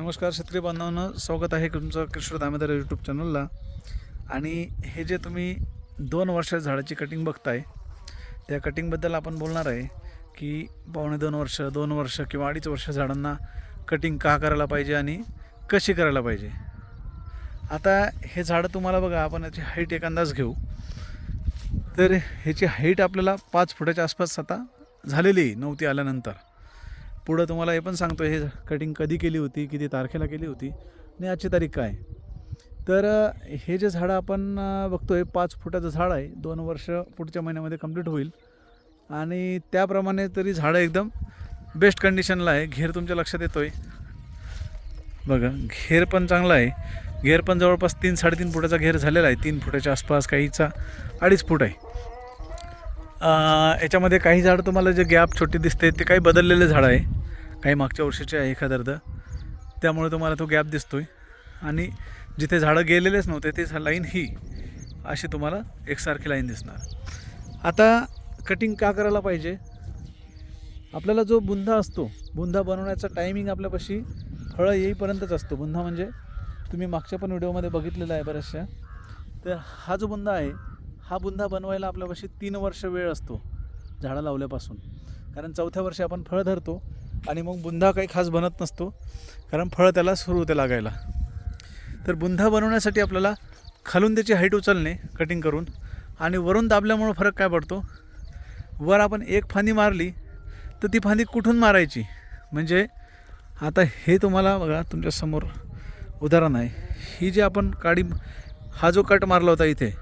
नमस्कार शेतकरी बांधवांना स्वागत आहे तुमचं कृष्ण दामेदार यूट्यूब चॅनलला आणि हे जे तुम्ही दोन वर्ष झाडाची कटिंग बघताय त्या कटिंगबद्दल आपण बोलणार आहे की पावणे दोन वर्ष दोन वर्ष किंवा अडीच वर्ष झाडांना कटिंग का करायला पाहिजे आणि कशी करायला पाहिजे? आता हे झाडं तुम्हाला बघा आपण याची हाईट एक अंदाज घेऊ. तर ह्याची हाईट आपल्याला पाच फुटाच्या आसपास आता झालेली आहे नव्हती आल्यानंतर. पुढं तुम्हाला हे पण सांगतो हे कटिंग कधी केली होती किती तारखेला केली होती आणि आजची तारीख काय तर हे जे झाडं आपण बघतो आहे पाच फुटाचं झाड आहे दोन वर्ष पुढच्या महिन्यामध्ये कंप्लीट होईल. आणि त्याप्रमाणे तरी झाडं एकदम बेस्ट कंडिशनला आहे. घेर तुमच्या लक्षात येतो आहे बघा घेर पण चांगला आहे. घेर पण जवळपास तीन साडेतीन फुटाचा घेर झालेला आहे. तीन फुटाच्या आसपास काहीचा अडीच फूट आहे. याच्यामध्ये काही झाडं तुम्हाला जे गॅप छोटी दिसते ते काही बदललेले झाडं आहे. काही मागच्या वर्षीचे आहे एखादर्ध त्यामुळे तुम्हाला तो गॅप दिसतो आहे आणि जिथे झाडं गेलेलेच नव्हते ते लाईन ही अशी तुम्हाला एकसारखी लाईन दिसणार. आता कटिंग का करायला पाहिजे? आपल्याला जो बुंदा असतो बुंदा बनवण्याचा टायमिंग आपल्यापाशी फळं येईपर्यंतच असतो. बुंदा म्हणजे तुम्ही मागच्या पण व्हिडिओमध्ये बघितलेला आहे बऱ्याचशा. तर हा जो बुंदा आहे हा बुंदा बनवायला आपल्यापाशी तीन वर्ष वेळ असतो झाडं लावल्यापासून. कारण चौथ्या वर्षी आपण फळं धरतो आणि मग बुंदा काही खास बनत नसतो कारण फळं त्याला सुरू होते लागायला. तर बुंदा बनवण्यासाठी आपल्याला खालून त्याची हाईट उचलणे कटिंग करून आणि वरून दाबल्यामुळं फरक काय पडतो? वर आपण एक फांदी मारली तर ती फांदी कुठून मारायची? म्हणजे आता हे तुम्हाला बघा तुमच्यासमोर उदाहरण आहे. ही जी आपण काडी हा जो कट मारला होता इथे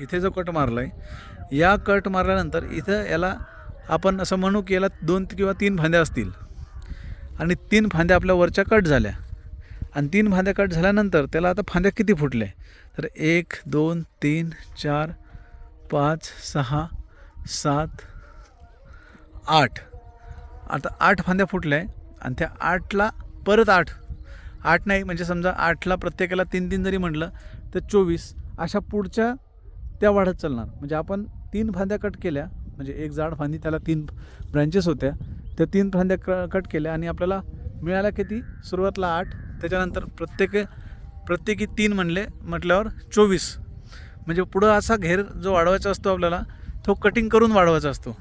इथे जो कट मारला आहे या कट मारल्यानंतर इथं याला आपण असं म्हणू की याला दोन किंवा तीन फांद्या असतील. आणि तीन फांद्या आपल्या वरच्या कट झाल्या. आणि तीन फांद्या कट झाल्यानंतर त्याला आता फांद्या किती फुटल्या तर एक दोन तीन चार पाच सहा सात आठ. आता आठ फांद्या फुटल्या आहे आणि त्या आठला परत आठ. आठ नाही म्हणजे समजा आठला प्रत्येकाला तीन तीन जरी म्हटलं तर चोवीस. अशा पुढच्या त्या वाढत चालणार. म्हणजे आपण तीन फांद्या कट केल्या म्हणजे एक जाड फांदी त्याला तीन ब्रँचेस होत्या. त्या तीन फांद्या क कट केल्या आणि आपल्याला मिळाल्या किती? सुरुवातला आठ त्याच्यानंतर प्रत्येक प्रत्येकी तीन म्हणले म्हटल्यावर चोवीस. म्हणजे पुढं असा घेर जो वाढवायचा असतो आपल्याला तो कटिंग करून वाढवायचा असतो.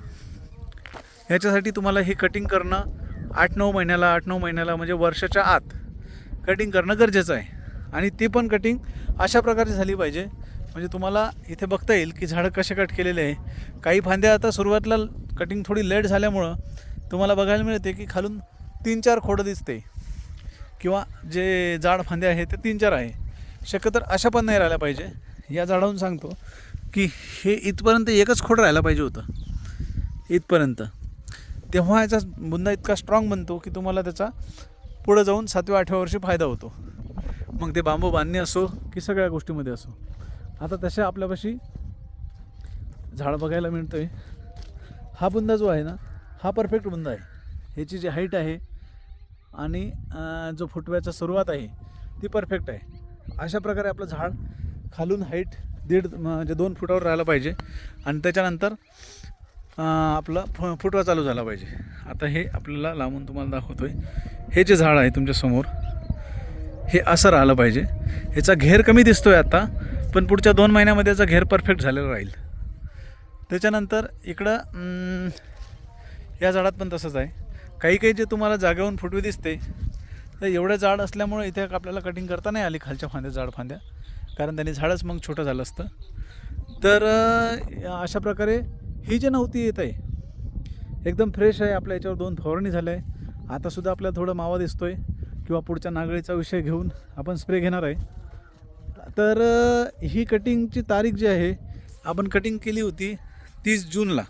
ह्याच्यासाठी तुम्हाला हे कटिंग करणं आठ नऊ महिन्याला आठ नऊ महिन्याला म्हणजे वर्षाच्या आत. कटिंग करणं गरजेचं आहे. आणि ती पण कटिंग अशा प्रकारची झाली पाहिजे म्हणजे तुम्हाला इथे बघता येईल की झाडं कसे कट केलेले आहे. काही फांद्या आता सुरुवातीला कटिंग थोडी लेट झाल्यामुळं तुम्हाला बघायला मिळते की खालून तीन चार खोडं दिसते. किंवा जे जाड फांदे आहे ते तीन चार आहे. शक्यतर अशा पण नाही राहिल्या पाहिजे. या झाडावरून सांगतो की हे इथपर्यंत एकच खोड राहायला पाहिजे होतं. इथपर्यंत. तेव्हा याचा बुंदा इतका स्ट्रॉंग बनतो की तुम्हाला त्याचा पुढं जाऊन सातव्या आठव्या वर्षी फायदा होतो. मग ते बांबू बांधणे असो की सगळ्या गोष्टीमध्ये असो. आता तशा आपल्यापाशी झाड बघायला मिळतं आहे हा बुंदा जो आहे ना हा परफेक्ट बुंदा आहे. ह्याची जी हाईट आहे आणि जो फुटव्याचा सुरुवात आहे ती परफेक्ट आहे. अशा प्रकारे आपलं झाड खालून हाईट दीड म्हणजे दोन फुटावर राहिलं पाहिजे. आणि त्याच्यानंतर आपला फ फुटवा चालू झाला पाहिजे. आता हे आपल्याला लांबून तुम्हाला दाखवतो आहे हे जे झाड आहे तुमच्यासमोर हे असं राहिलं पाहिजे. ह्याचा घेर कमी दिसतो आहे आता. पण पुढच्या दोन महिन्यामध्ये याचा घेर परफेक्ट झालेला राहील. त्याच्यानंतर इकडं या झाडात पण तसंच आहे. काही काही जे तुम्हाला जागेहून फुटवी दिसते तर एवढं जाड असल्यामुळे इथे आपल्याला कटिंग करता नाही आली खालच्या फांद्या जाड फांद्या. कारण त्यांनी झाडच मग छोटं झालं असतं. तर अशा प्रकारे ही जी नव्हती येत आहे एकदम फ्रेश आहे. आपल्या याच्यावर दोन फवारणी झाल्या आहे. आतासुद्धा आपल्याला थोडं मावा दिसतो आहे किंवा पुढच्या नागळीचा विषय घेऊन आपण स्प्रे घेणार आहे. तर ही कटिंगची तारीख जी आहे आपण कटिंग केली होती तीस जूनला.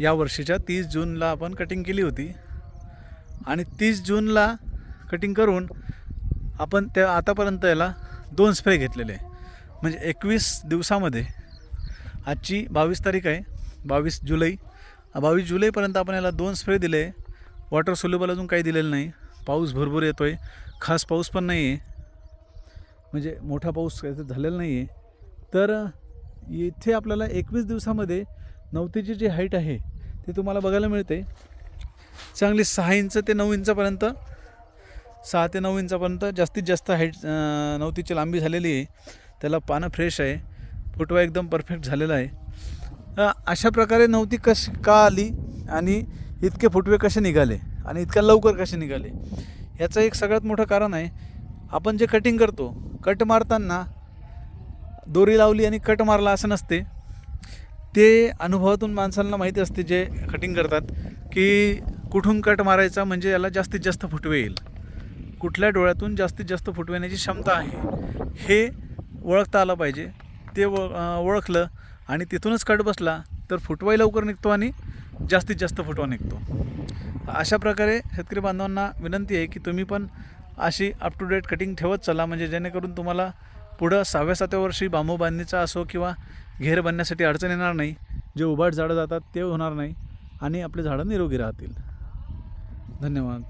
या वर्षीच्या तीस जूनला आपण कटिंग केली होती. आणि तीस जूनला कटिंग करून आपण त्या आतापर्यंत याला दोन स्प्रे घेतलेले आहे. म्हणजे एकवीस दिवसामध्ये आजची बावीस तारीख आहे बावीस जुलै. बावीस जुलैपर्यंत आपण याला दोन स्प्रे दिले वॉटर सोल्युबल अजून काही दिलेलं नाही. पाऊस भरपूर येतो आहे खास पाऊस पण नाही आहे म्हणजे मोठा पाऊस काही झालेला नाही आहे तर इथे आपल्याला एकवीस दिवसामध्ये नवतीची जी हाईट आहे ती तुम्हाला बघायला मिळते. चांगली सहा इंच ते नऊ इंचापर्यंत सहा ते नऊ इंचापर्यंत जास्तीत जास्त हाईट नवतीची लांबी झालेली आहे. त्याला पानं फ्रेश आहे. फुटवा एकदम परफेक्ट झालेला आहे. अशा प्रकारे नवती कशी का आली आणि इतके फुटवे कसे निघाले आणि इतक्या लवकर कसे निघाले? याचं एक सगळ्यात मोठं कारण आहे आपण जे कटिंग करतो कट मारताना दोरी लावली आणि कट मारला असं नसते. ते अनुभवातून माणसांना माहिती असते जे कटिंग करतात की कुठून कट मारायचा म्हणजे याला जास्तीत जास्त फुटवे येईल. कुठल्या डोळ्यातून जास्तीत जास्त फुटवेण्याची क्षमता आहे हे ओळखता आलं पाहिजे. ते ओळखलं आणि तिथूनच कट बसला तर फुटवाही लवकर निघतो आणि जास्तीत जास्त फुटवा निघतो. अशा प्रकारे शेतकरी बांधवांना विनंती आहे की तुम्ही पण अशी अप टू डेट कटिंग ठेवत चला. म्हणजे जेणेकरून तुम्हाला पुढं सहाव्या सातव्या वर्षी बांबू बांधणीचा असो किंवा घेर बांधण्यासाठी अडचण येणार नाही. जे उभाट झाडं जातात ते होणार नाही आणि आपले झाडं निरोगी राहतील. धन्यवाद.